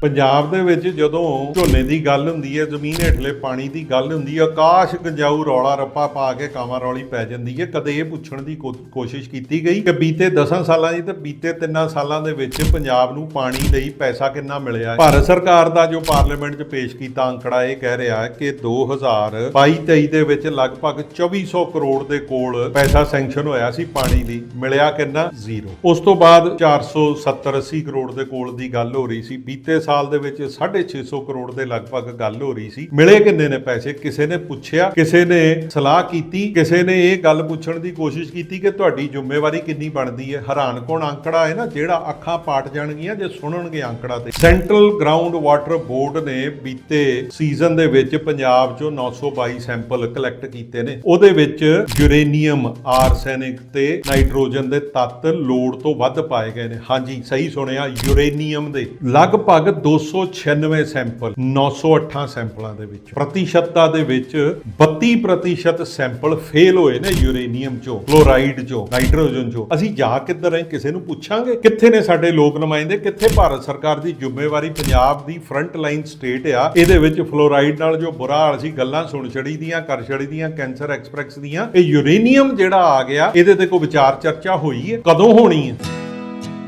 ਪੰਜਾਬ ਦੇ ਵਿੱਚ ਜਦੋਂ ਝੋਨੇ ਦੀ ਗੱਲ ਹੁੰਦੀ ਹੈ, ਜ਼ਮੀਨ ਹੇਠਲੇ ਪਾਣੀ ਦੀ ਗੱਲ ਹੁੰਦੀ ਹੈ, ਆਕਾਸ਼ ਗੰਜਾਊ ਰੌਲਾ ਰੱਪਾ ਪਾ ਕੇ ਕਾਵਾਂ ਰੌਲੀ ਪੈ ਜਾਂਦੀ ਹੈ। ਕਦੇ ਇਹ ਪੁੱਛਣ ਦੀ ਕੋਸ਼ਿਸ਼ ਕੀਤੀ ਗਈ ਕਿ ਬੀਤੇ 10 ਸਾਲਾਂ ਦੀ ਤੇ ਬੀਤੇ 3 ਸਾਲਾਂ ਦੇ ਵਿੱਚ ਪੰਜਾਬ ਨੂੰ ਪਾਣੀ ਲਈ ਪੈਸਾ ਕਿੰਨਾ ਮਿਲਿਆ। ਭਾਰਤ ਸਰਕਾਰ ਦਾ ਜੋ ਪਾਰਲੀਮੈਂਟ 'ਚ ਪੇਸ਼ ਕੀਤਾ ਅੰਕੜਾ ਇਹ ਕਹਿ ਰਿਹਾ ਹੈ ਕਿ 2022-23 ਦੇ ਵਿੱਚ ਲਗਭਗ 2400 ਕਰੋੜ ਦੇ ਕੋਲ ਪੈਸਾ ਸੈਂਕਸ਼ਨ ਹੋਇਆ ਸੀ ਪਾਣੀ ਲਈ ਮਿਲਿਆ ਕਿੰਨਾ? ਜ਼ੀਰੋ। ਉਸ ਤੋਂ ਬਾਅਦ 470-80 ਕਰੋੜ ਦੇ ਕੋਲ ਦੀ ਗੱਲ ਹੋ ਰਹੀ ਸੀ। ਬੀਤੇ ਸਾਲ ਦੇ ਵਿੱਚ 650 ਕਰੋੜ ਦੇ ਲਗਭਗ ਗੱਲ ਹੋ ਰਹੀ ਸੀ। ਮਿਲੇ ਕਿੰਨੇ ਨੇ ਪੈਸੇ? ਕਿਸੇ ਨੇ ਪੁੱਛਿਆ, ਕਿਸੇ ਨੇ ਸਲਾਹ ਕੀਤੀ, ਕਿਸੇ ਨੇ ਇਹ ਗੱਲ ਪੁੱਛਣ ਦੀ ਕੋਸ਼ਿਸ਼ ਕੀਤੀ ਕਿ ਤੁਹਾਡੀ ਜ਼ਿੰਮੇਵਾਰੀ ਕਿੰਨੀ ਬਣਦੀ ਹੈ? ਹੈਰਾਨ ਕੋਣ? ਅੰਕੜਾ ਹੈ ਨਾ, ਜਿਹੜਾ ਅੱਖਾਂ ਪਾਟ ਜਾਣਗੀਆਂ ਜੇ ਸੁਣਨਗੇ ਅੰਕੜਾ ਤੇ। ਸੈਂਟਰਲ ਗਰਾਊਂਡ ਵਾਟਰ ਬੋਰਡ ਨੇ ਬੀਤੇ ਸੀਜ਼ਨ ਦੇ ਵਿੱਚ ਪੰਜਾਬ ਚੋਂ 922 ਸੈਂਪਲ ਕਲੈਕਟ ਕੀਤੇ ਨੇ। ਉਹਦੇ ਵਿੱਚ ਯੂਰੇਨੀਅਮ ਆਰਸੈਨਿਕ ਤੇ ਨਾਈਟ੍ਰੋਜਨ ਦੇ ਤੱਤ ਲੋੜ ਤੋਂ ਵੱਧ ਪਾਏ ਗਏ ਨੇ। ਹਾਂਜੀ, ਸਹੀ ਸੁਣਿਆ ਯੂਰੇਨੀਅਮ ਦੇ। ਲਗਭਗ 296 ਸੈਂਪਲ 908 ਸੈਂਪਲਾਂ ਦੇ ਵਿੱਚ। ਪ੍ਰਤੀਸ਼ਤਤਾ ਦੇ ਵਿੱਚ 32% ਸੈਂਪਲ ਫੇਲ ਹੋਏ ਨੇ ਯੂਰੇਨੀਅਮ ਚੋਂ ਕਲੋਰਾਈਡ ਚੋਂ, ਨਾਈਟ੍ਰੋਜਨ ਚੋਂ। ਅਸੀਂ ਜਾ ਕਿੱਧਰ ਰਹੇ? ਕਿਸੇ ਨੂੰ ਪੁੱਛਾਂਗੇ? ਕਿੱਥੇ ਨੇ ਸਾਡੇ ਲੋਕ ਨੁਮਾਇੰਦੇ? ਕਿੱਥੇ ਭਾਰਤ ਸਰਕਾਰ ਦੀ ਜ਼ਿੰਮੇਵਾਰੀ? ਪੰਜਾਬ ਦੀ ਫਰੰਟ ਲਾਈਨ ਸਟੇਟ ਆ। ਇਹਦੇ ਵਿੱਚ ਫਲੋਰਾਈਡ ਨਾਲ ਜੋ ਬੁਰਾ ਹਾਲ ਸੀ, ਗੱਲਾਂ ਸੁਣ ਛੜੀ ਦੀਆਂ, ਕਰ ਛੜੀ ਦੀਆਂ, ਕੈਂਸਰ ਐਕਸਪ੍ਰੈਸ ਦੀਆਂ, ਇਹ ਯੂਰੇਨੀਅਮ ਜਿਹੜਾ ਆ ਗਿਆ, ਇਹਦੇ ਤੇ ਕੋਈ ਵਿਚਾਰ ਚਰਚਾ ਹੋਈ ਹੈ? ਕਦੋਂ ਹੋਣੀ ਹੈ?